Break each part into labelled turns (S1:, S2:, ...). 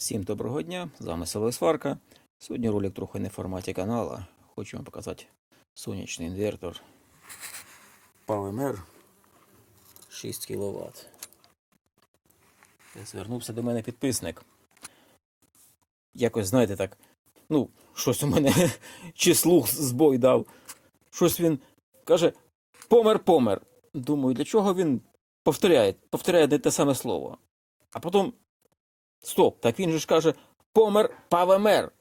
S1: Всім доброго дня, з вами Село Сварка. Сьогодні ролик трохи не в форматі канала. Хочу вам показати сонячний інвертор PowerMer 6 кВт. Звернувся до мене підписник. Якось, знаєте, так, ну, щось у мене чи слух збой дав. Щось він каже: помер, помер. Думаю, для чого він повторяє, повторяє те саме слово. А потім Стоп, так він же ж каже помер павемер.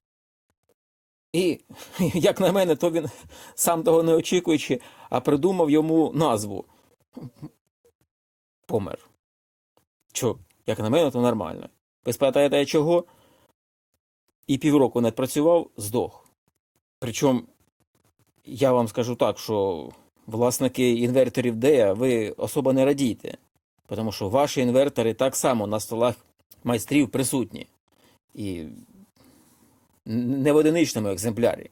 S1: І, як на мене, то він сам того не очікуючи, а придумав йому назву. Помер. Чо, як на мене, то нормально. Ви спитаєте, чого? І півроку не працював, здох. Причому, я вам скажу так, що власники інверторів DEA, ви особо не радійте, тому що ваші інвертори так само на столах майстрів присутні. І не в одиничному екземплярі.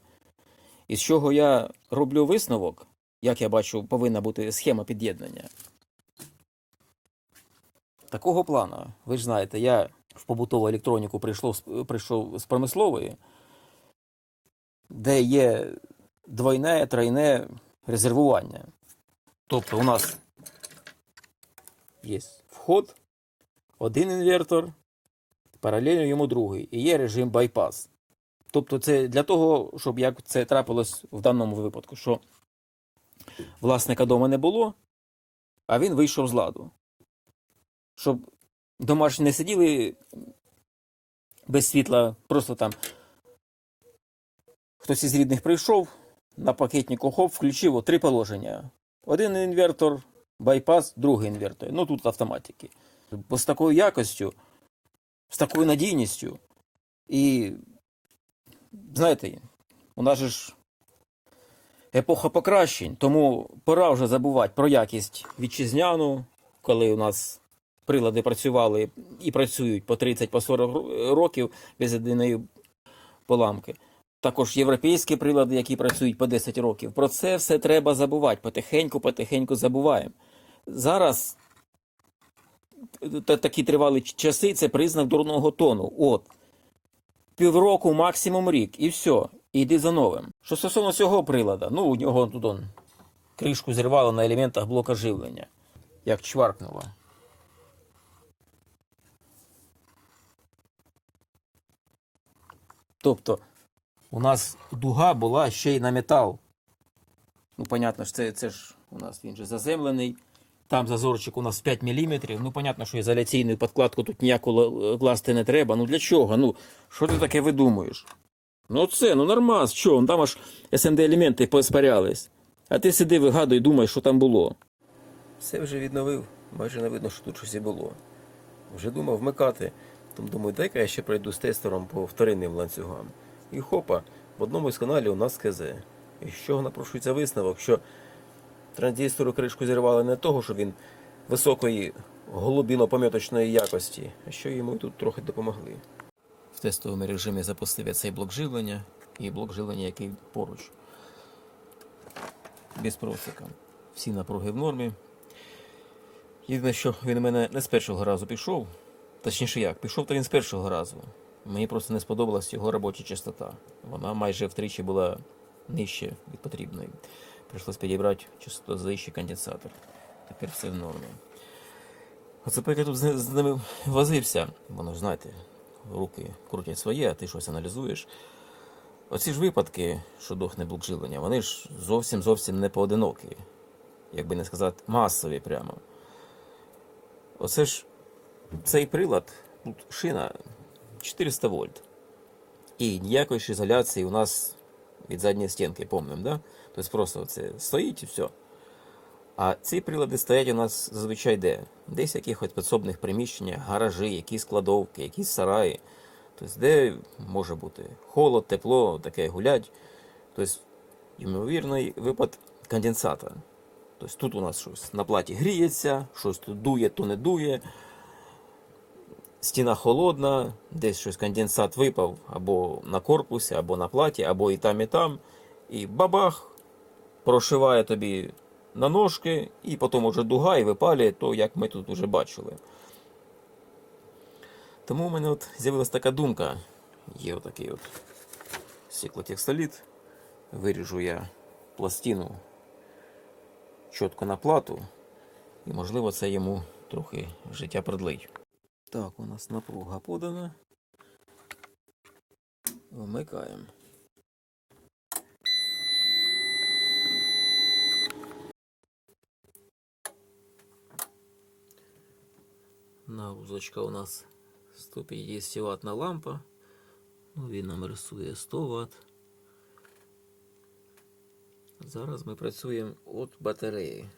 S1: Із чого я роблю висновок, як я бачу, повинна бути схема під'єднання. Такого плану, ви ж знаєте, я в побутову електроніку прийшов, прийшов з промислової, де є двойне, тройне резервування. Тобто у нас є вход, один інвертор, паралельно йому другий, і є режим байпас. Тобто, це для того, щоб як це трапилось в даному випадку, що власника дома не було, а він вийшов з ладу. Щоб домашні не сиділи без світла, просто там хтось із рідних прийшов, на пакетнику хоп, включив о, три положення. Один інвертор, байпас, другий інвертор. Ну тут автоматики. Бо з такою якостю, з такою надійністю. І знаєте, у нас же ж епоха покращень, тому пора вже забувати про якість вітчизняну, коли у нас прилади працювали і працюють по 30 по 40 ро- років без єдиної поламки. Також європейські прилади, які працюють по 10 років. Про це все треба забувати. Потихеньку, потихеньку забуваємо. Зараз такі тривалі часи це признак дурного тону. От. Півроку, максимум рік, і все. І йди за новим. Що стосовно цього прилада, ну у нього тут он, кришку зірвало на елементах блока живлення. Як чваркнуло. Тобто, у нас дуга була ще й на метал. Ну, понятно ж, це, це ж у нас він же заземлений. Там зазорчик у нас 5 мм. Ну, понятно, що ізоляційну подкладку тут ніяку класти не треба. Ну для чого? Ну, що ти таке видумуєш? Ну це, ну нормас, що? Там аж SMD елементи поспарялись. А ти сиди, вигадуй, думай, що там було.
S2: Все вже відновив, майже не видно, що тут щось і було. Вже думав вмикати, тому думаю, дай-ка я ще пройду з тестером по вторинним ланцюгам. І хопа, в одному із каналів у нас КЗ. І чого напрошується висновок, що транзистору кришку зірвали не того, що він високої голубіно-поміточної якості, а що йому тут трохи допомогли.
S1: В тестовому режимі запустив я цей блок живлення і блок живлення, який поруч. Без просика. Всі напруги в нормі. Єдине, що він у мене не з першого разу пішов. Точніше як, пішов то він з першого разу. Мені просто не сподобалась його робоча частота. Вона майже втричі була нижче від потрібної. Прийшлось підібрати частотозвищий конденсатор. Тепер все в нормі. Оце поки я тут з, ними возився, воно ж знаєте, руки крутять своє, а ти щось аналізуєш. Оці ж випадки, що дохне блок живлення, вони ж зовсім зовсім не поодинокі. Як не сказати, масові прямо. Оце ж цей прилад, тут шина 400 вольт. І ніякої ж ізоляції у нас від задньої стінки, помним, да? Тобто просто це стоїть і все. А ці прилади стоять у нас зазвичай де? Десь в якихось підсобних приміщеннях, гаражі, якісь складовки, якісь сараї. Тобто, де може бути холод, тепло, таке гулять. Тобто, ймовірний випад конденсата. Тобто тут у нас щось на платі гріється, щось тут дує, то не дує. Стіна холодна, десь щось конденсат випав або на корпусі, або на платі, або і там, і там. І бабах прошиває тобі на ножки, і потім уже дуга і випалює то, як ми тут вже бачили. Тому у мене от з'явилася така думка. Є отакий от стеклотекстоліт. Виріжу я пластину чітко на плату. І можливо це йому трохи життя продлить. Так, у нас напруга подана. Вмикаємо. Нагрузочка у нас 150 ваттна лампа. Ну, він нам рисує 100 Вт. Зараз ми працюємо від батареї.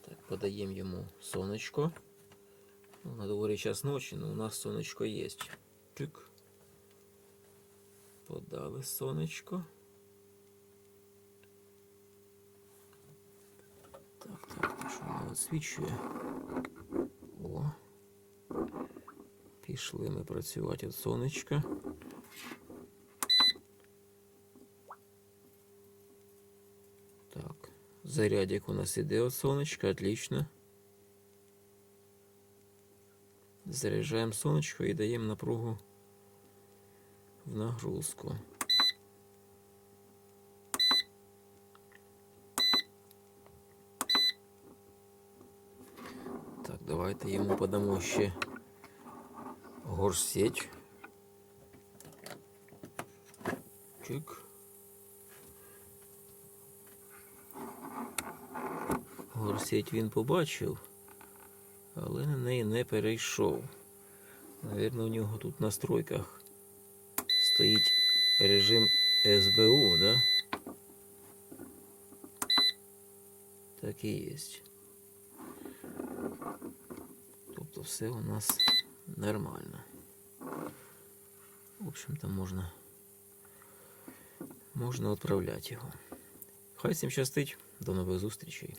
S1: Так, подаємо йому сонечко. Ну, на дворі час ночі, але у нас сонечко є. Чик. Подали сонечко. Так, так, то що воно відсвічує. О. Пішли ми працювати від сонечка. Так, зарядик у нас іде від сонечка, отлично. Заряджаємо сонечко і даємо напругу в нагрузку. Так, давайте йому подамо ще горсеть. Чик. Горсеть він побачив, але на неї не перейшов. Навірно, у нього тут в настройках стоїть режим СБУ, да? Так і є. Тобто все у нас нормально. В общем-то, можна, можна відправляти його. Хай всім щастить. До нових зустрічей.